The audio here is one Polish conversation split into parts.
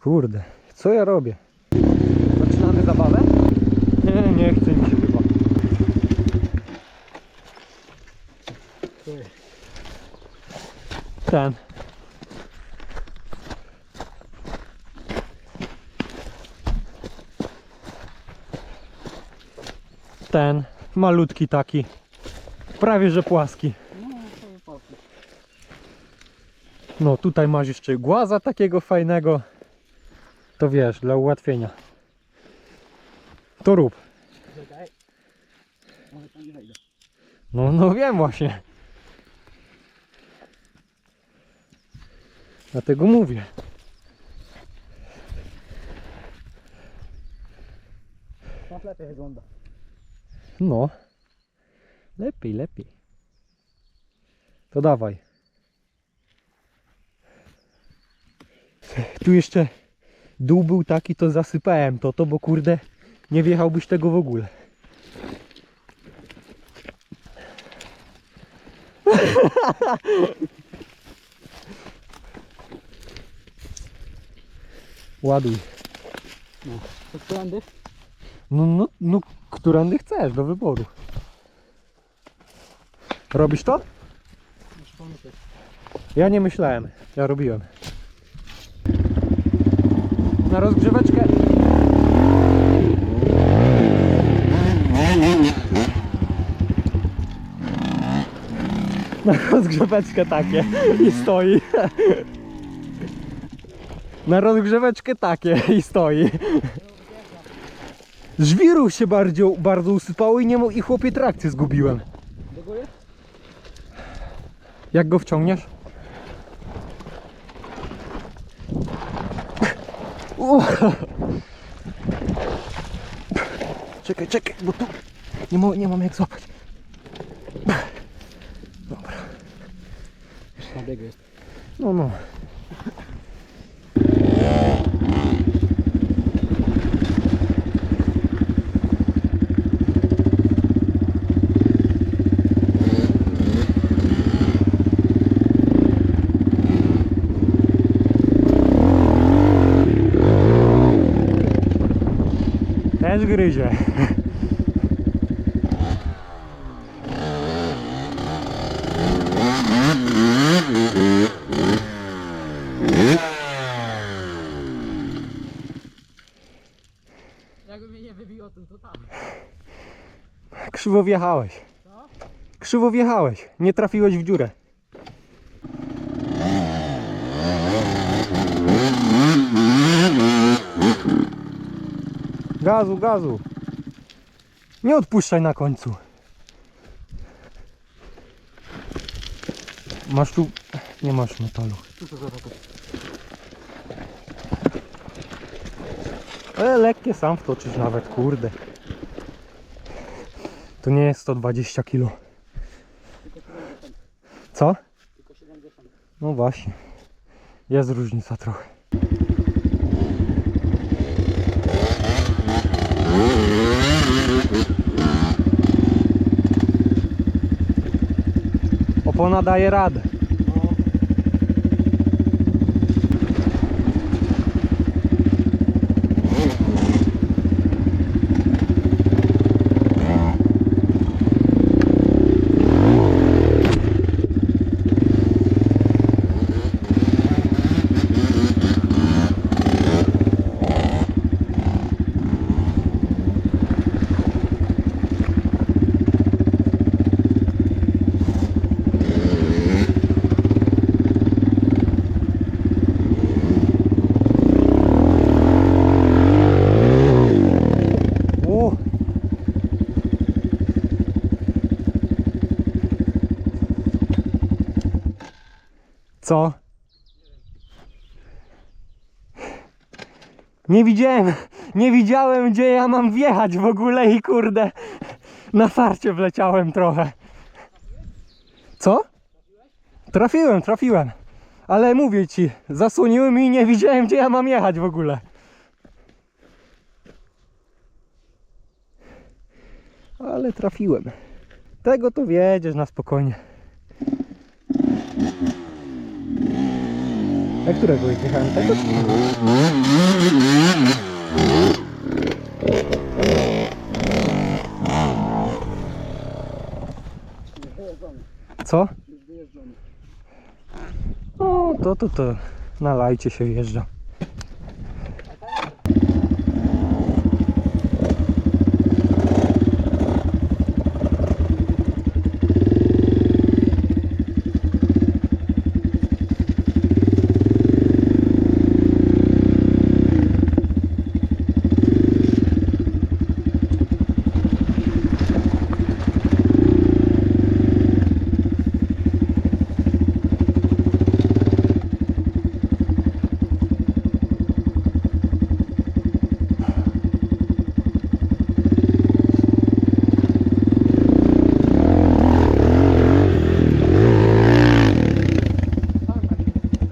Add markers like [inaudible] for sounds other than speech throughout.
Kurde, co ja robię? Zaczynamy zabawę? Nie, nie chce mi się chyba. Ten. Ten, malutki taki. Prawie że płaski. No tutaj masz jeszcze głaza takiego fajnego. To wiesz, dla ułatwienia. To rób. No, no wiem właśnie. Dlatego mówię. Tak lepiej wygląda. No. Lepiej, lepiej. To dawaj. Tu jeszcze dół był taki, to zasypałem to, to bo kurde nie wjechałbyś tego w ogóle. [laughs] Ładuj. To którędy? No, no, no, którędy chcesz, do wyboru. Robisz to? Ja nie myślałem, ja robiłem. Na rozgrzeweczkę. Na rozgrzeweczkę takie i stoi. Na rozgrzeweczkę takie i stoi. Żwiru się bardzo, bardzo usypało i nie i chłopie trakcję zgubiłem. Jak go wciągniesz? O! Czekaj, czekaj, bo tu nie, mo- nie mam jak złapać. Dobra, na biegu jest. no no. Też gryzie. Jakby mnie nie wybiło tym, to tam. Krzywo wjechałeś. Krzywo wjechałeś. Nie trafiłeś w dziurę. Gazu, gazu. Nie odpuszczaj na końcu. Masz tu... Nie masz metalu. Ale lekkie sam wtoczysz nawet, kurde. To nie jest 120 kg. Tylko 70. Co? Tylko 70. No właśnie. Jest różnica trochę. Opona daje radę. No. O! Co? Nie widziałem, nie widziałem gdzie ja mam wjechać w ogóle i kurde na farcie wleciałem trochę. Co? Trafiłem, trafiłem. Ale mówię ci, zasłoniły mi i nie widziałem gdzie ja mam jechać w ogóle. Ale trafiłem. Tego to wiedziesz na spokojnie. A którego jechałem? Tego? Wyjeżdżony. Co? No, to, to, to na lajcie się wjeżdża.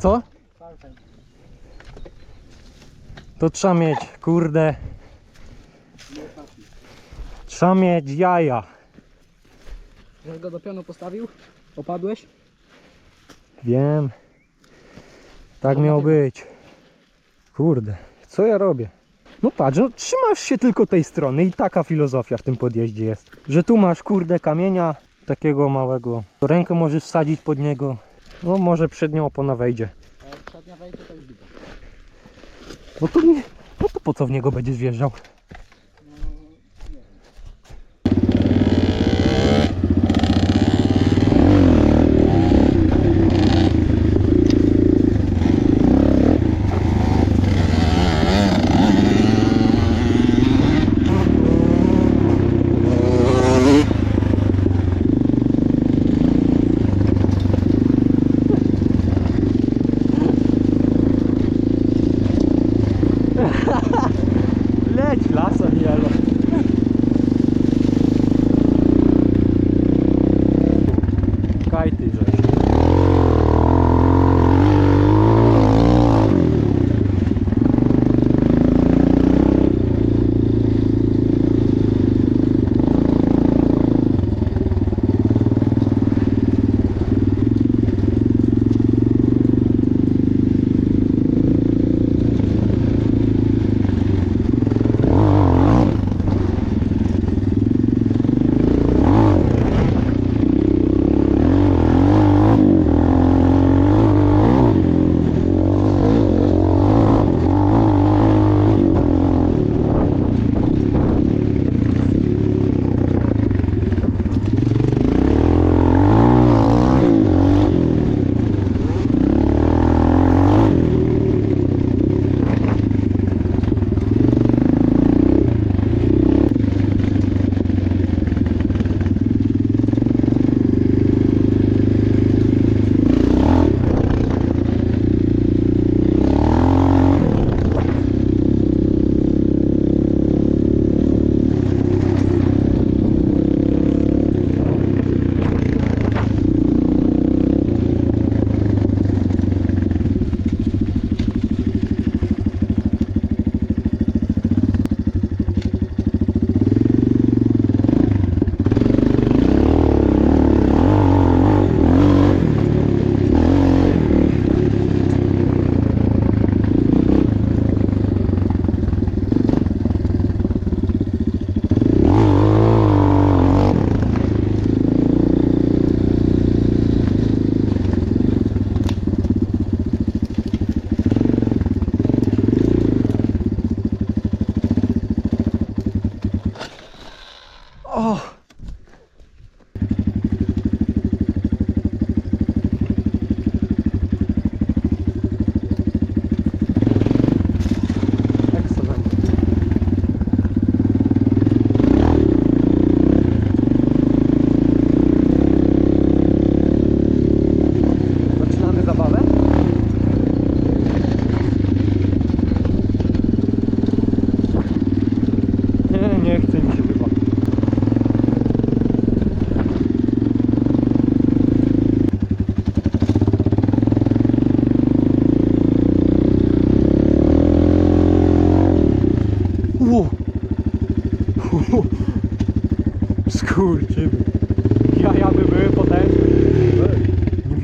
Co? To trzeba mieć, kurde, trzeba mieć jaja. Żeś go do pionu postawił? Opadłeś? Wiem. Tak miało być. Kurde, co ja robię? No patrz, no trzymasz się tylko tej strony i taka filozofia w tym podjeździe jest. Że tu masz kurde kamienia takiego małego. To rękę możesz wsadzić pod niego. No może przednia opona wejdzie. A jak przednia wejdzie, to już widzę. No to nie, no to po co w niego będziesz wjeżdżał?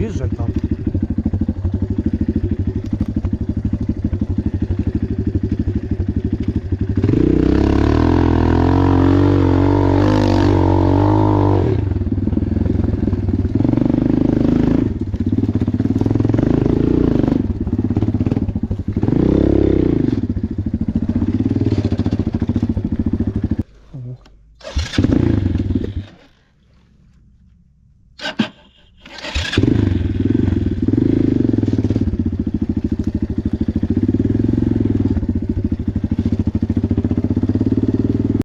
surprise, j'attends.